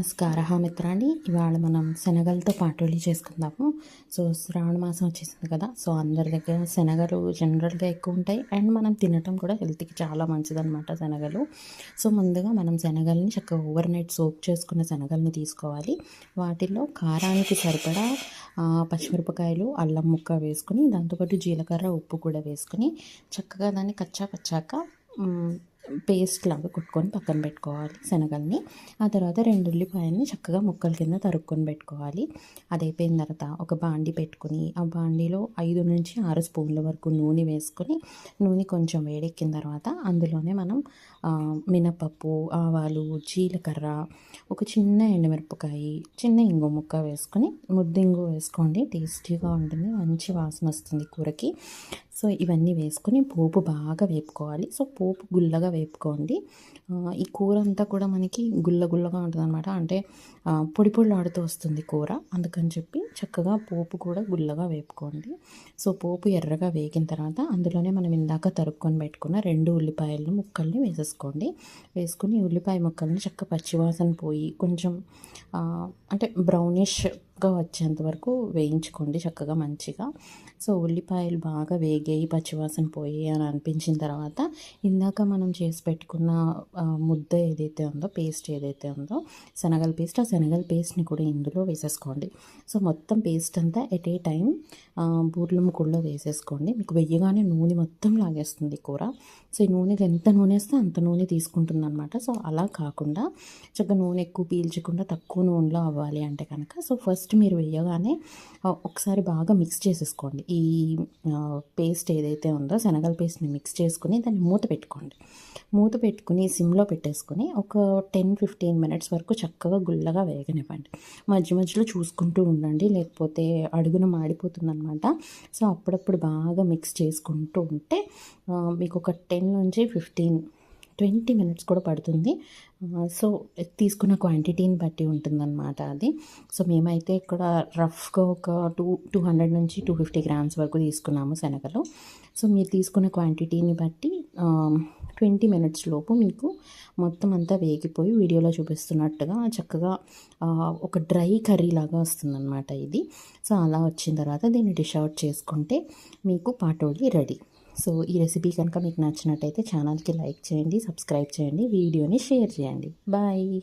నమస్కార. మిత్రాన్ని ఇవాళ మనం శనగలతో పాటోలి చేసుకుందాము. సో శ్రావణ మాసం వచ్చేసింది కదా సో అందరి దగ్గర శనగలు జనరల్గా ఎక్కువ ఉంటాయి. అండ్ మనం తినటం కూడా హెల్త్కి చాలా మంచిదన్నమాట శనగలు. సో ముందుగా మనం శనగల్ని చక్కగా ఓవర్ నైట్ సోప్ చేసుకున్న శనగల్ని తీసుకోవాలి. వాటిల్లో కారానికి సరిపడా పచ్చిమిరపకాయలు అల్లం ముక్క వేసుకుని దాంతోపాటు జీలకర్ర ఉప్పు కూడా వేసుకుని చక్కగా దాన్ని కచ్చా పచ్చాక పేస్ట్ లాగా కుట్టుకొని పక్కన పెట్టుకోవాలి శనగల్ని. ఆ తర్వాత రెండు ఉల్లిపాయల్ని చక్కగా ముక్కల కింద తరుక్కొని పెట్టుకోవాలి. అది అయిపోయిన తర్వాత ఒక బాండి పెట్టుకుని ఆ బాండీలో ఐదు నుంచి ఆరు స్పూన్ల వరకు నూనె వేసుకొని నూనె కొంచెం వేడెక్కిన తర్వాత అందులోనే మనం మినపప్పు ఆవాలు జీలకర్ర ఒక చిన్న ఎండుమిరపకాయ చిన్న ఇంగు ముక్క వేసుకొని ముద్దింగు వేసుకోండి. టేస్టీగా ఉంటుంది మంచి వాసన వస్తుంది కూరకి. సో ఇవన్నీ వేసుకొని పోపు బాగా వేపుకోవాలి. సో పోపు గుల్లగా వేపుకోండి ఈ కూర అంతా కూడా మనకి గుల్ల గుల్లగా ఉంటుంది అనమాట అంటే పొడి పొడిలాడుతూ వస్తుంది కూర. అందుకని చెప్పి చక్కగా పోపు కూడా గుల్లగా వేపుకోండి. సో పోపు ఎర్రగా వేగిన తర్వాత అందులోనే మనం ఇందాక తరుక్కొని పెట్టుకున్న రెండు ఉల్లిపాయలను ముక్కల్ని వేసేసుకోండి. వేసుకుని ఉల్లిపాయ ముక్కల్ని చక్క పచ్చివాసన పోయి కొంచెం అంటే బ్రౌనిష్ ముక్క వచ్చేంత వరకు వేయించుకోండి చక్కగా మంచిగా. సో ఉల్లిపాయలు బాగా వేగాయి పచ్చివాసన పోయి అని అనిపించిన తర్వాత ఇందాక మనం చేసి పెట్టుకున్న ముద్ద ఏదైతే ఉందో పేస్ట్ ఏదైతే ఉందో శనగల పేస్ట్ ఆ శనగల పేస్ట్ని కూడా ఇందులో వేసేసుకోండి. సో మొత్తం పేస్ట్ అంతా ఎట్ ఏ టైం బూర్ల ముక్కుల్లో వేసేసుకోండి. మీకు వెయ్యగానే నూనె మొత్తం లాగేస్తుంది కూర. సో ఈ నూనెకి ఎంత నూనె వేస్తే అంత నూనె తీసుకుంటుంది అనమాట సో అలా కాకుండా చక్కగా నూనె ఎక్కువ పీల్చకుండా తక్కువ నూనెలో అవ్వాలి అంటే కనుక సో ఫస్ట్ ఫస్ట్ మీరు వేయగానే ఒకసారి బాగా మిక్స్ చేసేసుకోండి. ఈ పేస్ట్ ఏదైతే ఉందో శనగల పేస్ట్ని మిక్స్ చేసుకుని దాన్ని మూత పెట్టుకోండి. మూత పెట్టుకుని సిమ్లో పెట్టేసుకుని ఒక టెన్ ఫిఫ్టీన్ మినిట్స్ వరకు చక్కగా గుల్లగా వేగనివ్వండి. మధ్య మధ్యలో చూసుకుంటూ ఉండండి లేకపోతే అడుగున మాడిపోతుందన్నమాట. సో అప్పుడప్పుడు బాగా మిక్స్ చేసుకుంటూ ఉంటే మీకు ఒక టెన్ నుంచి ఫిఫ్టీన్ ట్వంటీ మినిట్స్ కూడా పడుతుంది. సో తీసుకున్న క్వాంటిటీని బట్టి ఉంటుందన్నమాట అది. సో మేమైతే ఇక్కడ రఫ్గా ఒక టూ టూ హండ్రెడ్ నుంచి టూ ఫిఫ్టీ గ్రామ్స్ వరకు తీసుకున్నాము శనగలు. సో మీరు తీసుకున్న క్వాంటిటీని బట్టి ట్వంటీ మినిట్స్ లోపు మీకు మొత్తం అంతా వేగిపోయి వీడియోలో చూపిస్తున్నట్టుగా చక్కగా ఒక డ్రై కర్రీ లాగా వస్తుందన్నమాట ఇది. సో అలా వచ్చిన తర్వాత దీన్ని డిష్ అవుట్ చేసుకుంటే మీకు పాటోలి రెడీ. సో ఈ రెసిపీ కనుక మీకు నచ్చినట్టయితే ఛానల్కి లైక్ చేయండి సబ్స్క్రైబ్ చేయండి వీడియోని షేర్ చేయండి. బాయ్!